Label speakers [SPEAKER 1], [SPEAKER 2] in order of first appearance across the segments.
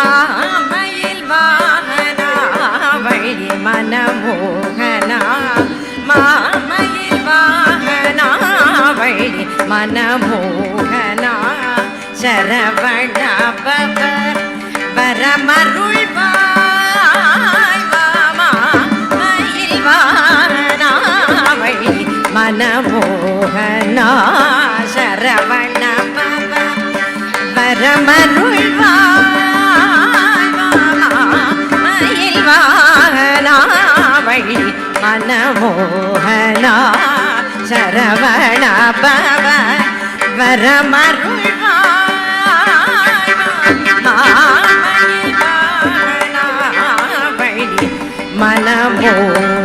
[SPEAKER 1] மாமையில் வாகனா வழி மனமோகனா? மாமையில் வாகனா வழி மனமோகனா? சரவண வரமருள் வரமருள்வாய் வாகனா வழி மனமோகனா? சரவண வரமருள் மனமோகனா சரவண பவ வரமருள்வாய். மாமயில்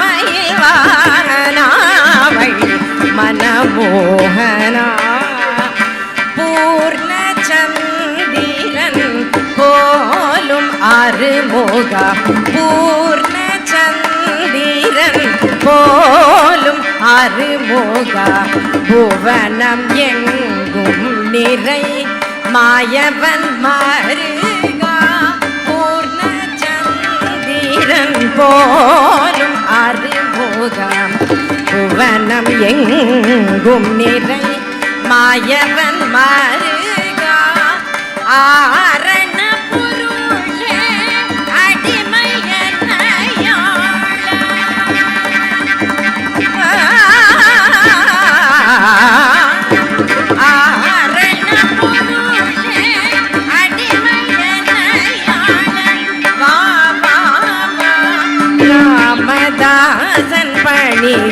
[SPEAKER 1] மயில்வானாவை மனமோகனா. பூர்ண போலும் அருமுகா. பூர்ண போலும் அருமுகா. புவனம் எங்கும் நிறை. மாயவன் மாறுகா சந்திரன் போலும் அறிமுகம். புவனம் எங்கும் நிறை. மாயவன் மருகா ஆரண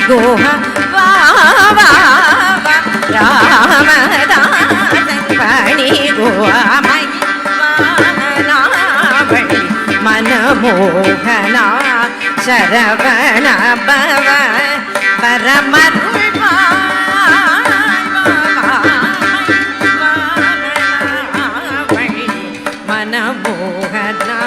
[SPEAKER 1] குஹா வா ராமதாசன் பணி குஹா மயிலாவணி மனமோகனா சரவண பவ பரமருள்வாய் மனமோகனா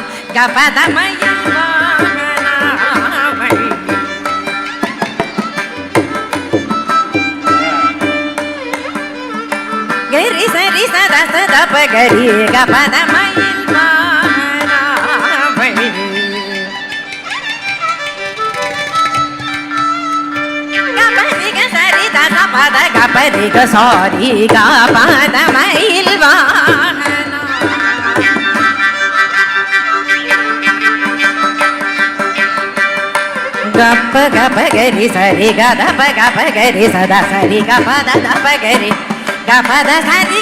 [SPEAKER 1] పద గపది సారీ గా పద మైల్వా గప్ప గప గరి సరి గదప గప గరి సదా సరి గపద దప గరి గపద సరి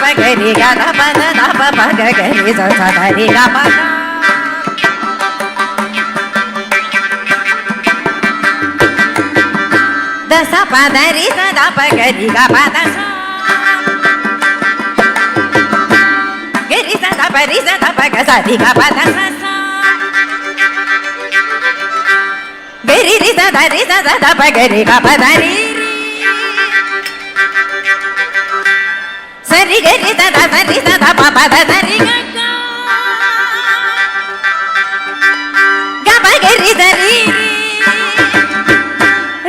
[SPEAKER 1] प गरि ग न प न न प प ग ग रि ज स ध रि ग प द स प द रि स द प ग रि ग प द स ग रि स द प रि स द प ग स रि ग प द स ग रि रि स ध रि स द प ग रि ग प ध रि గరి గరి దద దరి దద పప దరి గబ గరి దరి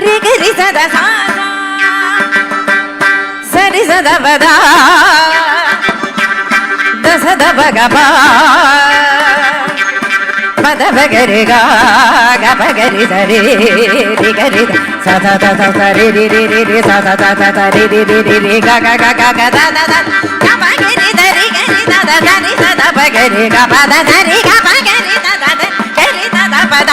[SPEAKER 1] రి గరి దద సా సరి సద బద దస దబ గబా పద పగరి గా గ పగరి సరి రి గరి ద స ద ద ద స రి రి రి రి రి స ద ద ద ద రి రి రి రి రి గ గ గ గ గ ద ద ద గ పగరి ద రి గరి ద ద ద రి ద ద పగరి గ ప ద ద రి గ పగరి ద ద ద గరి ద ద ప ద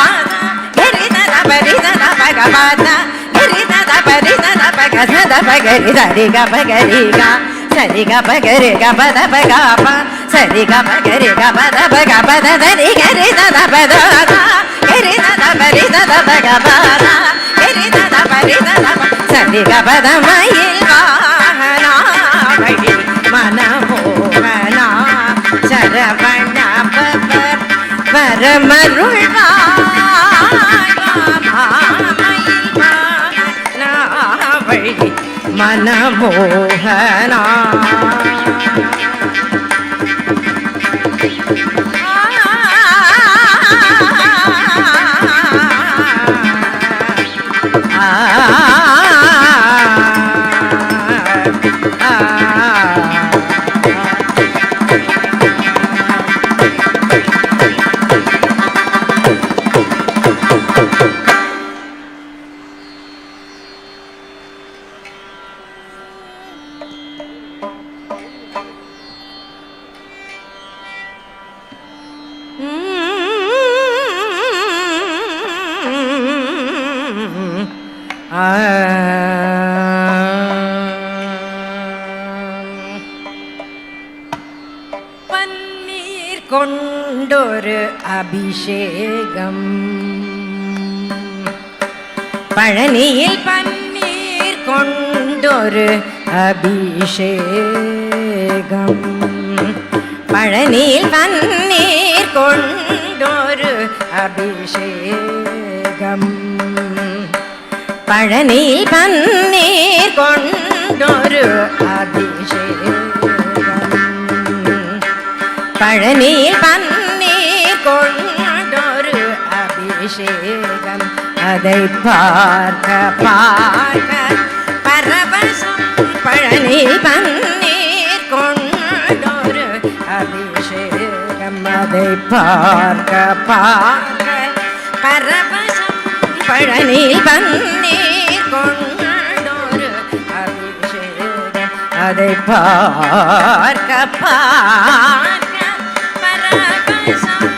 [SPEAKER 1] గరి ద ద ప రి ద ద ప గ ప ద గరి ద ద ప రి ద ద ప గ స ద పగరి ద రి గ పగరి గ సరి గ పగరి గ ప ద ప గ ప సరి గ சரி கப கரி கப தப கப சரி கப கரி கப தப கப தரி கரி தப தோரா கரி தப ரி தப கப கரி தப ரி தப சரி கப தமயில் வாகனா மனமோகனா சரவண பவர் பரமருள்வா மனமோகனா பன்னீர் கொண்டொரு அபிஷேகம் பழனியில் பன்னீர் கொண்டொரு அபிஷேகம் பழனியில் பன்னீர் கொண்டொரு அபிஷேகம் பழனியில் பன்னீர் கொண்டொரு அபிஷேகம் பழனியில் பன்னீர் கொண்டொரு அபிஷேகம். அதை பார்க்க பார்க்க பரவசம் பழனியில் பன்னீர் கொண்டொரு அபிஷேகம். அதை பார்க்க பார்க்க பரவசம் பழனியில் பன்னீர் கொண்டொரு அபிஷேகம். அதை பார்க்க பார்க்க பரவசம் திருநீரு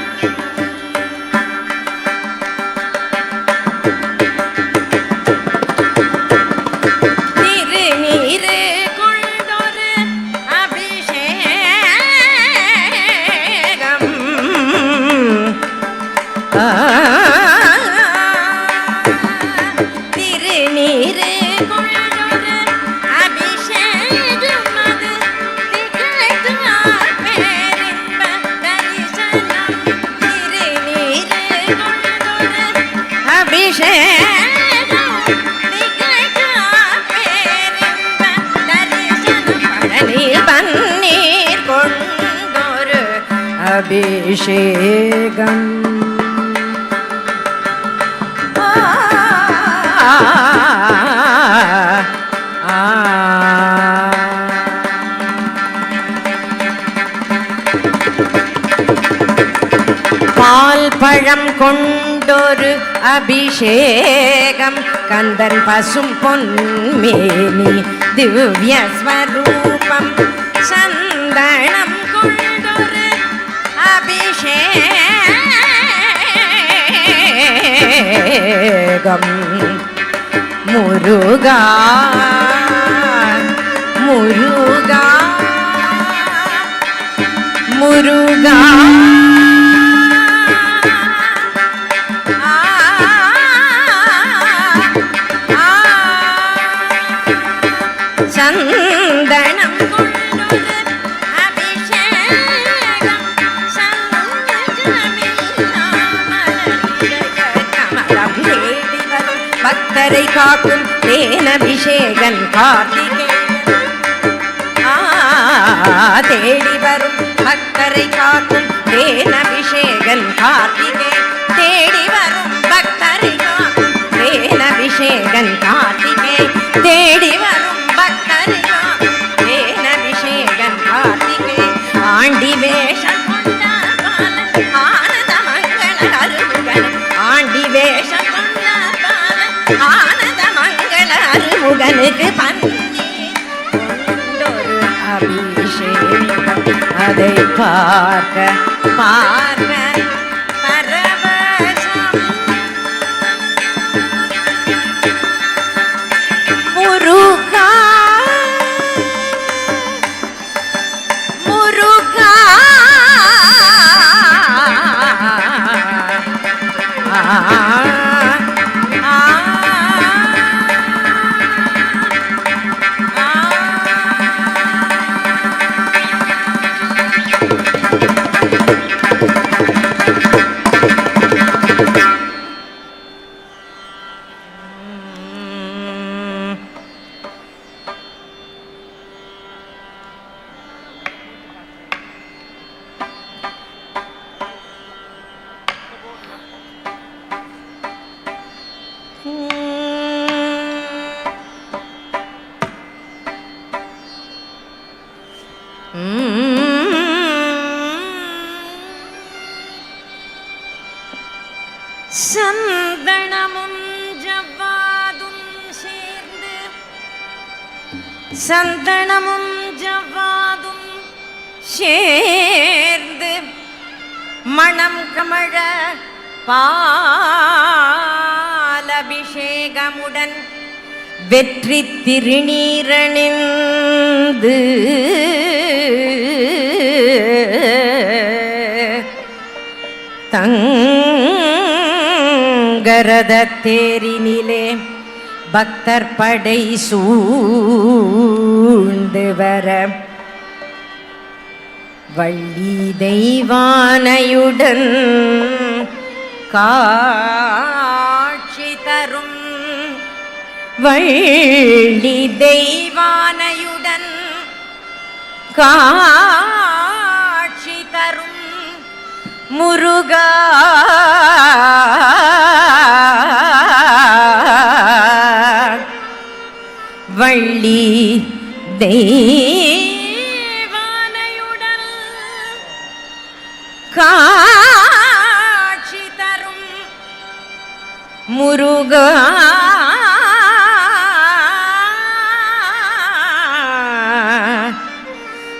[SPEAKER 1] அபிஷேகம். பால் பழம் கொண்டொரு அபிஷேகம். கந்தன் பசும் பொன்மேனி திவ்யஸ்வரூபம். சந்தனம் அபிஷேகம் முருகா முருகா முருகா பக்தரை காக்கும் தேனபிஷேகன் கார்த்திகேயன் ஆ, தேடி வரும் பக்தரை காக்கும் தேனபிஷேகன் கார்த்திகே. தேடி வரும் பக்தரை காக்கும் தேனபிஷேகன் கார்த்திகே. அதை பார்க்க பார்க்க சந்தனமும் ஜவ்வாதும் சேர்ந்து மணம் கமழ பாலபிஷேகமுடன் வெற்றி திருநீரணிந்து தங்கரத தேரினிலே பக்தர் படை சூழ்ந்து வர. வள்ளி தெய்வானையுடன் காட்சி தரும். வள்ளி தெய்வானையுடன் காட்சி தரும். முருகா வள்ளி தெய்வானையுடன் காட்சி தரும் முருகா.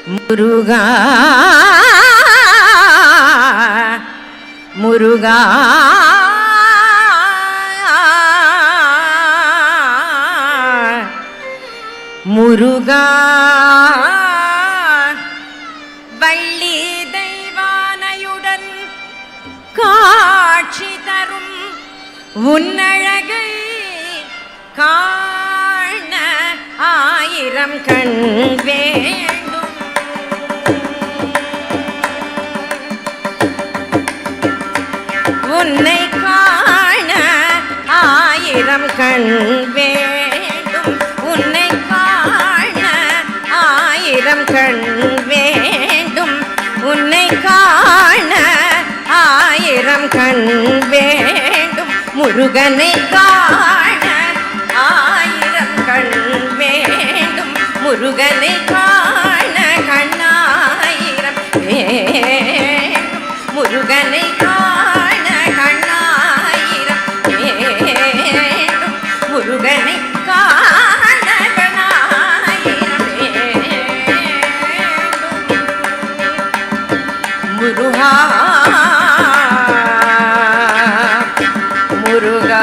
[SPEAKER 1] முருகா. முருகா. முருகா வள்ளி தெய்வானையுடன் காட்சி தரும் உன்னழகை காண ஆயிரம் கண் வேண்டும். உன்னை காண ஆயிரம் கண் வேண்டும் முருகனை காண ஆயிரம் கண் வேண்டும். முருகனை முருகா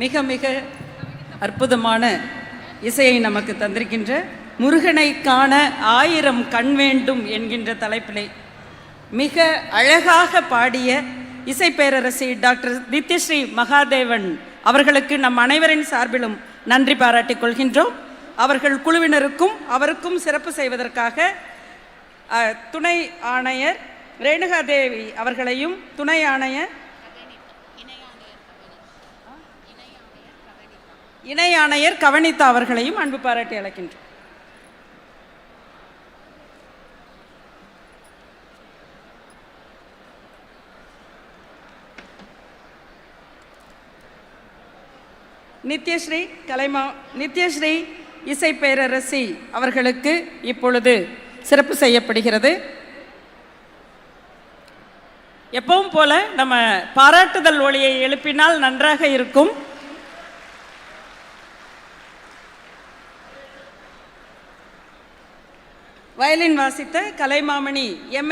[SPEAKER 2] மிக மிக அற்புதமான இசையை நமக்கு தந்திருக்கின்ற முருகனை காண ஆயிரம் கண் வேண்டும் என்கின்ற தலைப்பிலே மிக அழகாக பாடிய இசை பேரரசி டாக்டர் நித்யஸ்ரீ மகாதேவன் அவர்களுக்கு நம் அனைவரின் சார்பிலும் நன்றி பாராட்டிக் கொள்கின்றோம். அவர்கள் குழுவினருக்கும் அவருக்கும் சிறப்பு செய்வதற்காக துணை ஆணையர் ரேணுகாதேவி அவர்களையும் துணை ஆணையர் இணை ஆணையர் கவனித்த அவர்களையும் அன்பு பாராட்டி அழைக்கின்றோம். நித்யஸ்ரீ கலைமா நித்யஸ்ரீ இசை பேரரசி அவர்களுக்கு இப்பொழுது சிறப்பு செய்யப்படுகிறது. எப்பவும் போல நம்ம பாராட்டுதல் ஒளியை எழுப்பினால் நன்றாக இருக்கும். வயலின் வாசித்த கலைமாமணி எம்.